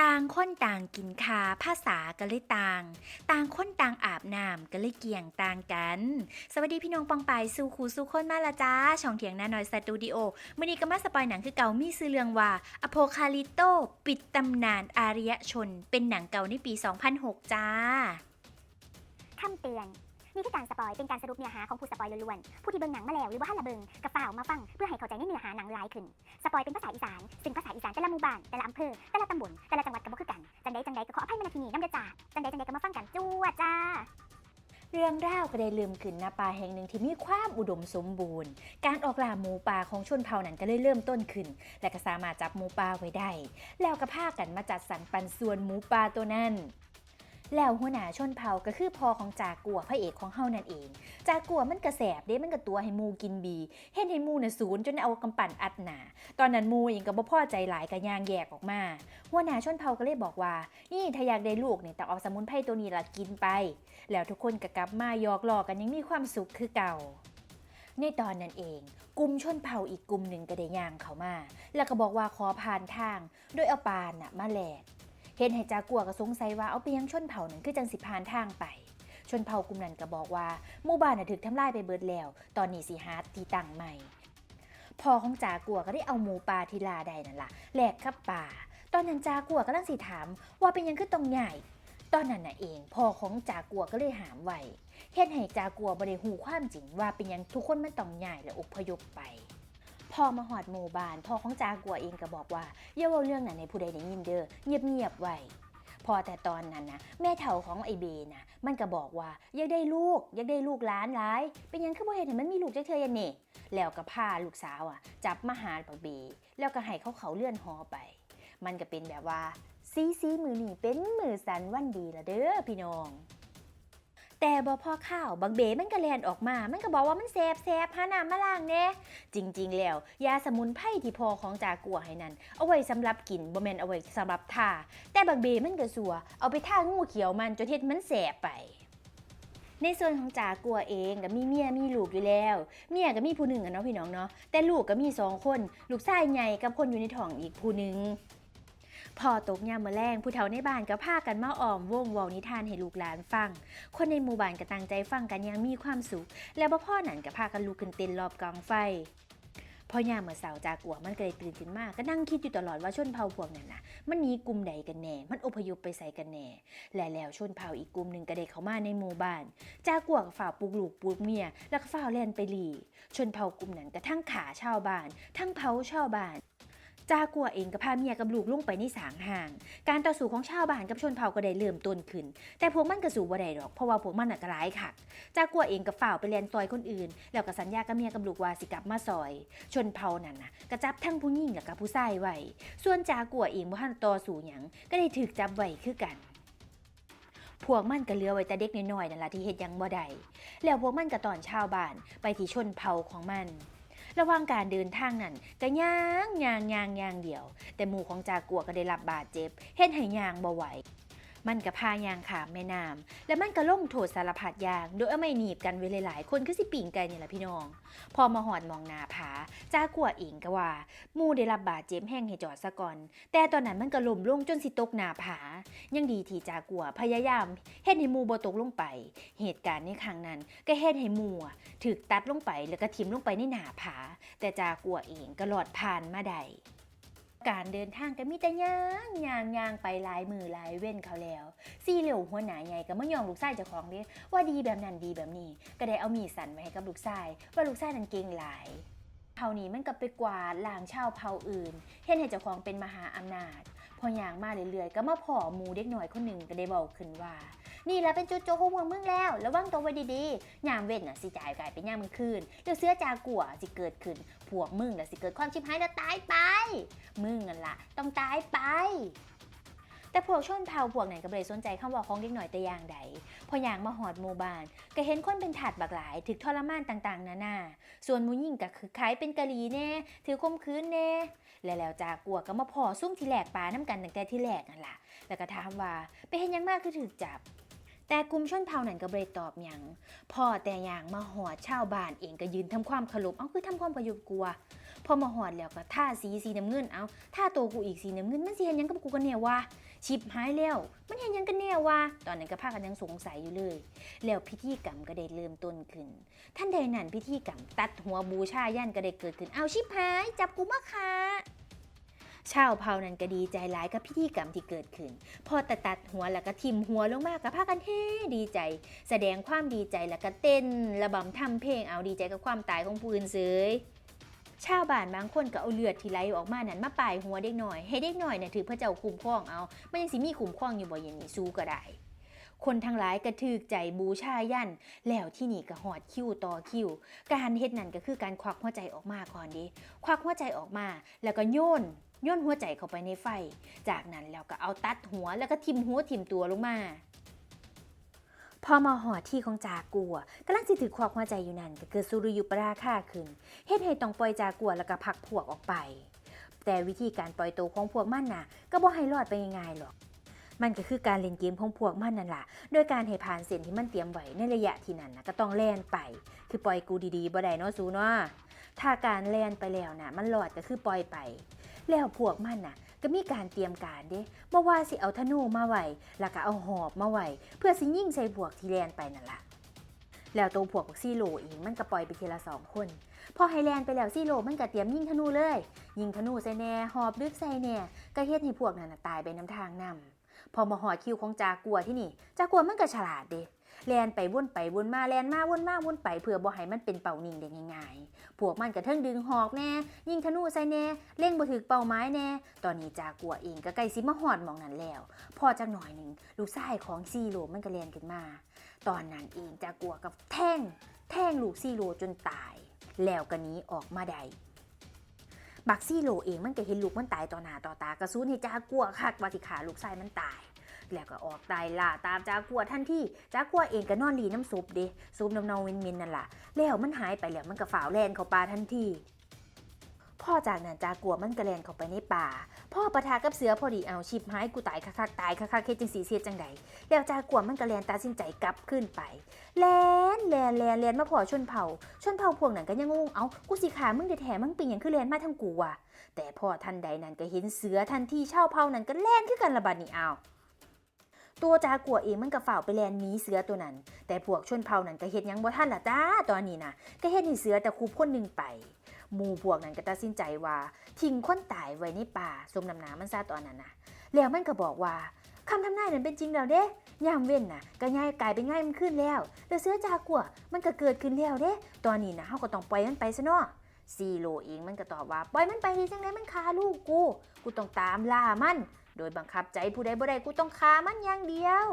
ต่างคนต่างกินคาภาษาก็เลยต่าง ต่างคนต่างอาบน้ำก็เลยเกี่ยงต่างกัน สวัสดีพี่น้องปองไปสู่คูสู่คนมาละจ้า ช่องเถียงนาน้อยสตูดิโอมื่อนี้ก็มาสปอยหนังคือเก่ามีซื้อเรื่องว่าอโพคาลิโตปิดตำนานอารยชน เป็นหนังเก่าในปี 2006 จ้าคำเตือน นี่คือการสปอยเป็นการสรุปเนื้อหาของผู้สปอยล้วนๆ ผู้ที่เบิ่งหนังมาแล้วหรือว่าหันละเบิ่งกับฝ่าวมาฟัง เพื่อให้เข้าใจในเนื้อหาหนังหลายขึ้น สปอยเป็นภาษาอีสาน ซึ่งภาษาอีสานแต่ละหมู่บ้าน แต่ละอำเภอ แต่ละตำบล แต่ละจังหวัดก็บ่คือกัน จังใดจังใดก็ขออภัยมาณที่นี้น้ำเด้อจ้าจังใดจังใดก็มาฟังกันจ้วดจ้าเรื่องราวก็ได้ลืมขึ้นณป่าแห่งหนึ่งที่มีความอุดมสมบูรณ์ การออกล่าหมูป่าของชนเผ่านั้นก็เลยเริ่มต้นขึ้น และก็สามารถจับหมูป่าไว้ได้ แล้วก็พากันมาจัดสรรปันส่วนหมูป่าตัวนั้น แล้วหัวหน้าชนเผ่าก็คือพ่อของจากัวพระเอกของเฮานั่นเอง จากัวมันกระแสบเด้มันกระตัวให้มูกินบี เห็นให้มูน่ะศูนย์จนเอากำปั่นอัดหนาตอนนั้นมูเองก็บ่พอใจหลายก็ยางแยกออกมา หัวหน้าชนเผ่าก็เลยบอกว่า นี่ถ้าอยากได้ลูกเนี่ยต้องเอาสมุนไพรตัวนี้ละกินไป แล้วทุกคนก็กลับมายอกล้อกันยังมีความสุขคือเก่าในตอนนั้นเอง กลุ่มชนเผ่าอีกกลุ่มหนึ่งก็ได้ย่างเขามา แล้วก็บอกว่าขอผ่านทาง โดยเอาปานน่ะมาแลก เห็นให้จากัวก็สงสัยว่าเอาไปยังชนเผ่านั้นคือจังสิผ่านทางไป ชนเผ่ากลุ่มนั้นก็บอกว่าหมู่บ้านน่ะถูกทำลายไปเบิดแล้ว ตอนนี้สิหาที่ตั้งใหม่พ่อของจากัวก็ได้เอาหมูป่าทีลาได้นั่นล่ะแลกกับป่า ตอนนั้นจากัวก็ลังสิถาม ว่าเป็นยังคือต้องใหญ่ ตอนนั้นน่ะเองพ่อของจากัวก็เลยหามไว้เฮ็ดให้จากัวบ่ได้หูความจริงว่าเป็นยังทุกคนมันต้องใหญ่และอพยพไป อมาหอดหมู่บ้านพ่อของจากัวเองก็บอกว่าอย่าเว้าเรื่องนั้นให้ผู้ใดได้ยินเด้อเงียบๆไว้พอแต่ตอนนั้นนะแม่เฒ่าของไอเบนะมันก็บอกว่าอยากได้ลูกอยากได้ลูกหลานหลาย เป็นยังคือบ่เห็นให้มันมีลูกจักเทื่อยันนี่แล้วก็พาลูกสาวอะ จับมาหาบักเบแล้วก็ให้เขาเขาเลื่อนหอไป มันก็เป็นแบบว่าซีซีมือหนีเป็นมือสันวันดีละเด้อพี่น้อง แต่บอพ่อข้าวบักเบมันก็แลนออกมา มันก็บอกว่ามันแสบแสบหาน้ำมาล้างแน่จริง ๆ แล้ว ยาสมุนไพรที่พ่อของจากัวให้นั้น เอาไว้สำหรับกินบ่แม่นเอาไว้สำหรับทาแต่บักเบมันก็สัว เอาไปทางูเขียวมันจนเฮ็ดมันแสบไปในส่วนของจากัวเองก็มีเมียมีลูกอยู่แล้ว เมียก็มีผู้หนึ่งอะเนาะพี่น้องเนาะแต่ลูกก็มีสองคน ลูกชายใหญ่กับคนอยู่ในท้องอีกผู้หนึ่ง พอตกยามมื้อแรงผู้เฒ่าในบ้านก็พากันมาอ้อมวงเว้านิทานให้ลูกหลานฟัง คนในหมู่บ้านก็ตั้งใจฟังกันอยังมีความสุข แล้วบ่พ่อนั่นก็พากันลุกขึ้นเต้นรอบกองไฟพอยามมื้อเช้าจากัวมันก็เลยตื่นขึ้นมากก็นั่งคิดอยู่ตลอดว่าชนเผ่าพวกนั้นนะมันหนีกลุ่มใดกันแน่ มันอพยพไปใส่กันแน่ และแล้วชนเผ่าอีกกลุ่มหนึ่งก็ได้เข้ามาในหมู่บ้าน จากัวก็ฝ่าปลูกลูกปลูกเมีย แล้วก็ฝ่าแล่นไปหลี ชนเผ่ากลุ่มนั้นก็ทั้งขาชาวบ้าน ทั้งเผาชาวบ้าน จากัวเองก็พาเมียกับลูกลงไปในสางห่าง การต่อสู้ของชาวบ้านกับชนเผ่าก็ได้เริ่มต้นขึ้น แต่พวกมันก็สู้บ่ได้หรอกเพราะว่าพวกมันน่ะก็ร้ายค่ะ จากัวเองก็ฝ่าวไปเรียนซอยคนอื่น แล้วก็สัญญากับเมียกับลูกว่าสิกลับมาซอย ชนเผ่านั่นน่ะก็จับทั้งผู้หญิงและกับผู้ชายไว้ส่วนจากัวเองบ่ทันต่อสู้หยังก็ได้ถูกจับไว้คือกันพวกมันก็เหลือไว้แต่เด็กน้อยๆนั่นล่ะที่เฮ็ดยังบ่ได้แล้วพวกมันก็ตอนชาวบ้านไปที่ชนเผ่าของมัน ระหว่างการเดินทางนั้นก็ย่างย่างย่างย่างเดียว แต่หมู่ของจากัวก็ได้รับบาดเจ็บเฮ็ดให้ย่างบ่ไหว มันก็พายางขามแม่น้ำแล้วมันก็ล่มโถดสารพัดยาง โดยเอาไม่หนีบกันไว้หลายๆ คนคือสิปิ่งไกันนี่แหละพี่น้อง พอมาหอดมองหนาผาจากัวเองก็ว่ามูได้รับบาดเจ็บแห้งให้จอดซะก่อน แต่ตอนนั้นมันก็ล่มลงจนสิตกหนาผา ยังดีที่จากัวพยายามเฮ็ดให้มูบ่ตกลงไป เหตุการณ์ในครั้งนั้น ก็เฮ็ดให้มูถูกตัดลงไปแล้วก็ทิ่มลงไปในหนาผา แต่จากัวเองก็หลอดผ่านมาได้ การเดินทางก็มีแต่ย่างย่างย่างไปหลายมือหลายเว้นเขาแล้วซี่เหลียวหัวหนาใหญ่ก็ไมายอมลูกชายเจ้าของเด้ว่าดีแบบนั้นดีแบบนี้ ก็ได้เอามีสันไว้ให้กับลูกชายว่าลูกชายนั้นเก่งหลายเผ่านี้มันก็ไปกวาดล้างชาวเผ่าอื่นเห็นให้เจ้าของเป็นมหาอำนาจ พอย่างมาเรื่อยๆ ก็มาพ่อหมูเด็กหน่อยคนหนึ่งก็ได้บอกขึ้นว่า นี่แหละเป็นจุดโจของเมืองมึงแล้วระวังตัวไว้ดีๆยามเว้นน่ะสิจ่ายกลายเป็นยามมึงคืนเดี๋ยวเสื้อจากัวสิเกิดขึ้นพวกมึงน่ะสิเกิดความชิบหายแล้วตายไป มึงนั่นล่ะต้องตายไปแต่พวกชนเผ่าพวกไหนก็บ่ไปสนใจคำว่าของเด็กหน่อยแต่อย่างใด พออย่างมาหอดหมู่บ้านก็เห็นคนเป็นถาดบักหลาย ถึกทรมานต่างๆนานา ส่วนมูยิ่งก็คือขายเป็นกะหรีแน่ ถือคมคืนแน่ และแล้วจากัวก็มาพอซุ่มทีแหลกปลาน้ำกันตั้งแต่ที่แหลกนั่นล่ะ แล้วก็ถามว่าไปเห็นยังมากคือถึกจับ แต่กลุ่มชนเผ่านั้นก็บ่ได้ตอบหยังพ่อแต่อย่างมาหอดชาวบ้านเองก็ยืนทำความเคารพเอาคือทำความประยุกต์กลัวพอมาหอดแล้วก็ท่าสีสีน้ำเงินเอาท่าตัวกูอีกสีน้ำเงินมันสิเห็นยังกับกูกันเนี่ยวะชิบหายแล้ว มันเห็นยังกันแน่วะตอนนั้นก็พากันยังสงสัยอยู่เลย แล้วพิธีกรรมก็ได้เริ่มต้นขึ้น ท่านใดนั้นพิธีกรรมตัดหัวบูชายันก็ได้เกิดขึ้นเอาชิบหาย จับกูมาค่ะ ชาวเผ่านั้นก็ดีใจหลายกับพิธีกรรมที่เกิดขึ้น พอตัดตัดหัวแล้วก็ทิมหัวลงมากกับพากันเฮดีใจ แสดงความดีใจแล้วก็เต้นระบำทำเพลงเอาดีใจกับความตายของผู้อื่นเสยชาวบ้านบางคนก็เอาเลือดที่ไหลออกมานั้นมาป่ายหัวเด็กหน่อยให้เด็กหน่อยนี่ยถือพระเจ้าคุ้มครองเอามันยังสิมีคุ้มครองอยู่บ่อย่างนี้สู้ก็ได้ คนทั้งหลายกระทึกใจบูชายันแล้วที่นี่ก็หอดคิวต่อคิว การเฮ็ดนั่นก็คือการควักหัวใจออกมาก่อนดิควักหัวใจออกมา แล้วก็โยน ย่นหัวใจเข้าไปในไฟ จากนั้นแล้วก็เอาตัดหัวแล้วก็ทิมหัวทิมตัวลงมา พอมาหอดที่ของจากัวกำลังสิถือควักหัวใจอยู่นั่นก็เกิดสุริยุปราคาขึ้นเฮ็ดให้ต้องปล่อยจากัวแล้วก็พักพวกออกไป แต่วิธีการปล่อยตัวของพวกมันน่ะ ก็บ่ให้รอดไปง่ายๆหรอก มันก็คือการเล่นเกมของพวกมันนั่นล่ะโดยการให้ผ่านเส้นที่มันเตรียมไว้ในระยะที่นั้นนะก็ต้องแล่นไป คือปล่อยกูดีๆบ่ได้เนาะสูเนาะถ้าการแล่นไปแล้วน่ะ มันรอดก็คือปล่อยไป แล้วพวกมันน่ะ ก็มีการเตรียมการเด้บ่ว่าสิเอาธนูมาไว้แล้วก็เอาหอบมาไว้เพื่อสิยิงใส่พวกที่แลนไปนั่นล่ะแล้วตัวพวกซี่โลเองมันก็ปล่อยไปทีละสองคน พอไฮแลนด์ไปแล้วซี่โลมันก็เตรียมยิงธนูเลย ยิงธนูใส่แน่หอบลึกใส่แน่ก็เฮ็ดให้พวกนั้นนะตายไปน้ำทางนำพอมาหอดคิวของจากัวที่นี่ จากัวมันก็ฉลาดเด้ แลนไปวนไปวนมาแลนมาวนมาวนไปเพื่อบ่ให้มันเป็นเป่านิ่งได้ง่ายๆพวกมันก็เทิงดึงหอกแน่ยิงธนูใส่แน่เล่งบ่ถึกเป้าหมายแน่ ตอนนี้จากัวเองก็ใกล้สิมาหอดมองนั้นแล้ว พอจักหน่อยหนึ่งลูกชายของซีโร่มันก็แลนขึ้นมา ตอนนั้นเองจากัวกับแท่ง แท่งลูกซีโร่จนตาย แล้วก็หนี้ออกมาได้บักซี่โลเองมันก็เห็นลูกมันตายต่อหน้าต่อตากระซูนให้จากัวคักว่าสิขาลูกชายมันตาย แล้วก็ออกตายล่าตามจากัวทันทีจากัวเองก็นอนรีน้ำซุปเด้ซุปน้ำเนาเวนเมนนั่นล่ะแล้วมันหายไปแล้วมันก็ฝ่าวแลนเข้าป่าทันทีพ่อจากนั้นจากัวมันก็แลนเข้าไปในป่า พ่อปะทะกับเสือพอดีเอาชิบหายกูตายคักๆตายคักๆเฮ็ดจังสีเสียจังใดแล้วจากัวมันก็แลนตัดสินใจกลับขึ้นไปแลนแลนแลนแลนมาพอชนเผ่า ชนเผ่าพวกนั้นก็ยังงงเอากูสิขามึงแท้ๆมึงเป็นหยังคือแลนมาทางกูวะแต่พ่อทันใดนั้นก็เห็นเสือทันทีเช่าเผ่านั้นก็แลนคือกันระบาดนี่เอา ตัวจากัวเองมันก็ฝ่าวไปแลนหนีเสือตัวนั้น แต่พวกชนเผ่านั้นก็เฮ็ดยังบ่ทันละจ้าตอนนี้นะก็เฮ็ดให้เสือแต่คูบคนหนึงไปหมู่พวกนั้นก็ตัดสินใจว่าทิ้งคนตายไว้ในป่าสมน้ำหนามันซะตอนนั้นนะแล้วมันก็บอกว่าคำทำนายนั้นเป็นจริงแล้วเด้ยามเว้นน่ะก็ง่ายกลายเป็นง่ายมันขึ้นแล้วแต่เสือจากัวมันก็เกิดขึ้นแล้วเด้ตอนนี้นะเฮาก็ต้องปล่อยมันไปซะเนาะซีโรเองมันก็ตอบว่าปล่อยมันไปดีจังไดมันฆ่าลูกกู กูต้องตามล่ามัน โดยบังคับใจผู้ใดบ่ได้กูต้องฆ่ามันอย่างเดียว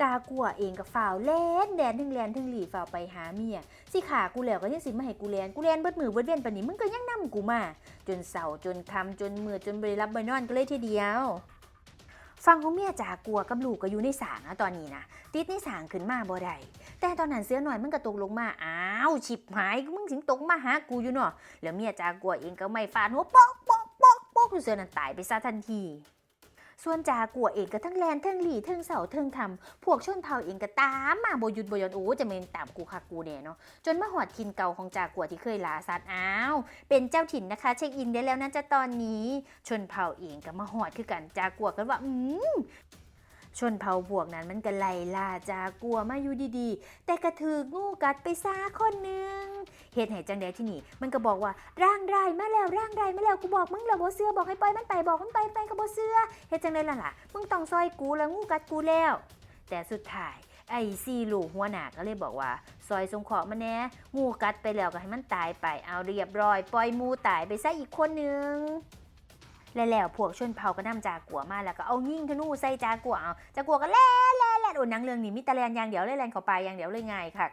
จากัวเองก็ฝ่าวแลนแดนถึงแลนถึงหลีฝ่าวไปหาเมียสิขากูแล้วก็ยังสิมาให้กูแลนกูแลนเบิดมือเบิดเว้นปานนี้มึงก็ยังนำกูมา จนเศร้าจนคำจนมือจนบ่ได้รับบ่ได้นอนก็เลยทีเดียวฟังของเมียจากัวกับลูกก็อยู่ในสางนะตอนนี้นะติดในสางขึ้นมาบ่ได้แต่ตอนนั้นเสื้อหน่อยมันก็ตกลงมาอ้าวฉิบหายมึงถึงตกมาหากูอยู่เนาะแล้วเมียจากัวเองก็ไม่ฟาดหัวปอกปอ ปอกปอกเสือนั้นตายไปซะทันที ส่วนจากัวเองก็ทั้งแลนทั้งหลีทั้งเสาทั้งคำพวกชนเผ่าเองก็ตามมาบยุดบยอนโอ้จะเมนตามกูคักกูแน่เนาะจนมาหอดถิ่นเก่าของจากัวที่เคยลาสัตว์อ้าวเป็นเจ้าถิ่นนะคะเช็คอินได้แล้วนะจ๊ะตอนนี้ ชนเผ่าเองก็มาหอดคือกันจากัวกันว่าอืม ชนเผ่าพวกนั้นมันก็ไล่ล่าจากลัวมาอยู่ดีๆ แต่กระถืองูกัดไปซาคนหนึ่งเหตุไหนจังใดที่นี่ มันก็บอกว่าร่างไรมาแล้วร่างไรมาแล้วกูบอกมึงแล้วบ่เสื้อบอกให้ปล่อยมันไปบอกมันไปไปก็บ่เสื้อเฮ็ดจังไดล่ะล่ะมึงต้องซอยกูแล้วงูกัดกูแล้ว แต่สุดท้ายไอ้ซีลูกหัวหน้าก็เลยบอกว่า ซอยสงเคราะห์มันแน่งูกัดไปแล้วก็ให้มันตายไปเอาเรียบร้อย ปล่อยมูตายไปซะอีกคนหนึ่ง และแล้วพวกชนเผ่าก็นำจากัวมาแล้วก็เอายิ่งธนูใส่จากัวเอาจากัวก็แล่แล่แล่โอ้นังเรื่องนี้มีต่แลนอย่างเดียวเลยแลนเข้าไปอย่างเดียวเลยไงค่ะ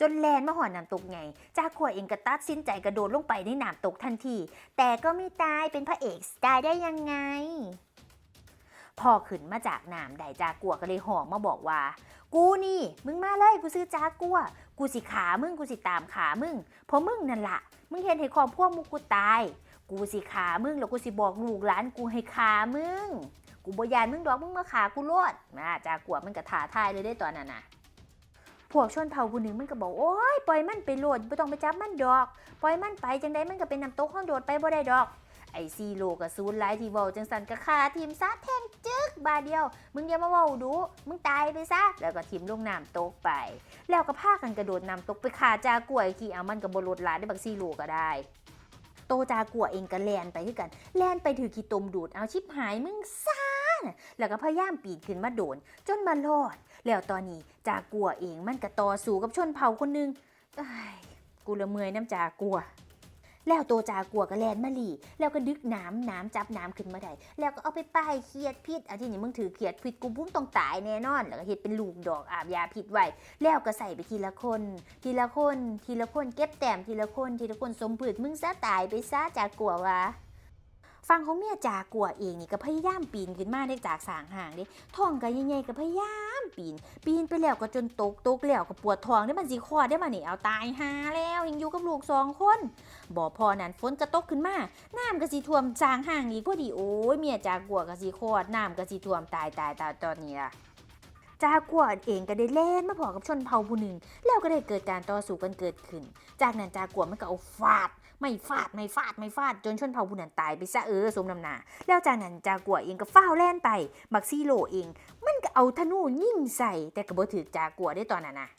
จนแลนมาหอนน้ำตกไงจากัวเองก็ตัดสินใจกระโดดลงไปในน้ำตกทันที แต่ก็ไม่ตายเป็นพระเอกตายได้ยังไงพอขึ้นมาจากน้ำได้จากัวก็เลยหอมมาบอกว่า กูนี่ มึงมาเลยกูซื้อจากัว กูสิขามึงกูสิตามขามึงเพราะมึงนั่นละมึงเห็นให้ครอบพวกมึงกูตาย กูสิขามึงแล้วกูสิบอกลูกหลานกูให้ขามึง กูบ่ยานมึงดอกมึงมาขากูโลดมาจากัวมันก็ท้าทายเลยได้ตอนนั้นน่ะพวกชนเผ่าผู้หนึ่งมันก็บอกโอ้ยปล่อยมันไปโลดไม่ต้องไปจับมันดอก ปล่อยมันไปจังได้มันก็เป็นน้ำตกห้องโดดไปบ่ได้ดอก ไอซีโลกับซูนไลที่เวอลจังสันก็คาทีมซาแทงจึบาเดียว มึงอย่ามาเว้าดูมึงตายไปซะแล้วก็ทิมลงน้ำตกไป แล้วก็พากันกระโดดน้ำตกไปขาจากล้วยขี่เอามันกับบรถหลาได้บักซีโลก็ได้ โตจากัวเองก็แลนไปคือกัน แลนไปถือขี้ตมดูดเอาชิบหายมึงซ่านะแล้วก็พยายามปีนขึ้นมาโดน จนมารอด แล้วตอนนี้จากัวเองมันก็ต่อสู้กับชนเผ่าคนนึงเอ้ยกูละเมยน้ำจากัว แล้วโตจากัวก็แลนมาลีแล้วก็ดึกน้ำน้ำจับน้ำขึ้นมาได้แล้วก็เอาไปป้ายเครียดพิษอาที่นี่มึงถือเครียดพิษกูบุ้งต้องตายแน่นอน แล้วก็เฮ็ดเป็นลูกดอกอาบยาพิษไว้แล้วก็ใส่ไปทีละคน ทีละคน ทีละคนเก็บแต้มทีละคนทีละคนสมผืดมึงซะตายไปซะจากัววะ ฟังของเมียจากลัวเองนี่ก็พยายามปีนขึ้นมาได้จากสางห่างเด้ท้องก็ใหญ่ๆก็พยายามปีน ปีนไปแล้วก็จนตกตกแล้วก็ปวดท้องได้มันสิคอได้มานี่เอาตายหาแล้วยังอยู่กับลูกสองคนบ่พอนั้นฝนก็ตกขึ้นมาน้ำก็สิท่วมสางห่างอีกพอดีโอ้ยเมียจากลัวก็สิคอดน้ำก็สิท่วมตายตายตายตอนนี้ล่ะ จากัวเองก็ได้เล่นมาพอกับชนเผ่าผู้หนึ่ง แล้วก็ได้เกิดการต่อสู้กันเกิดขึ้น จากนั้นจากัวมันก็เอาฟาด ไม่ฟาดไม่ฟาดไม่ฟาดจนชนเผ่าผู้นั้นตายไปซะเออสมน้ำหนาแล้วจากนั้นจากัวเองก็ฟ้าวแล่นไปบักซี่โลเอง มันก็เอาธนูยิงใส่แต่ก็บ่ถือจากัวได้ตอนนั้นนะ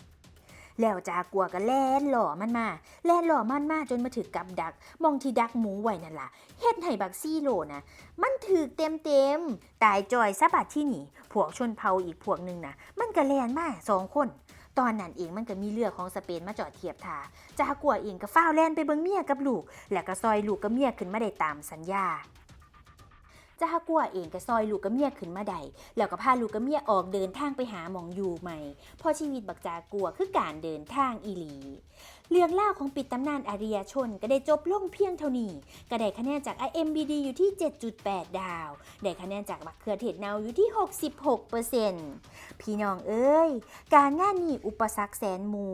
แล้วจากลัวก็แล่นหล่อมันมา แล่นหล่อมันมาจนมาถึกกับดัก มองที่ดักหมูไว้นั่นล่ะเฮ็ดให้บักซี่โลนะมันถือเต็มเต็มตายจอยซะบัดที่นี่พวกชนเผ่าอีกพวกหนึ่งนะมันก็แลนมาสองคนตอนนั้นเองมันก็มีเรือของสเปนมาจอดเทียบท่าจากัวเองก็ฟ้าวแลนไปเบิงเมียกับลูก แล้วก็ซอยลูกกับเมียขึ้นมาได้ตามสัญญา จากัวเองก็ซอยลูกกับเมียขึ้นมาได้แล้วก็พาลูกกับเมียออกเดินทางไปหาหมองอยู่ใหม่พอชีวิตบักจากัวคือการเดินทางอีหลี เรื่องเล่าของปิดตำนานอาริยชนก็ได้จบลงเพียงเท่านี้ ก็ได้คะแนนจาก IMBD อยู่ที่ 7.8 ดาว ได้คะแนนจากบักเขือเทศเนาอยู่ที่ 66%พี่น้องเอ้ย การงานนี้อุปสรรคแสนมู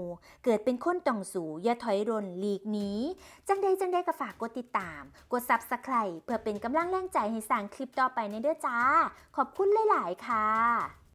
เกิดเป็นคนต้องสูอย่าถอยร่นหลีกนี้ จังใดจังใดก็ฝากกดติดตาม กด Subscribe เพื่อเป็นกำลังแรงใจให้สร้างคลิปต่อไปในเด้อจ้า ขอบคุณหลาย ๆ ค่ะ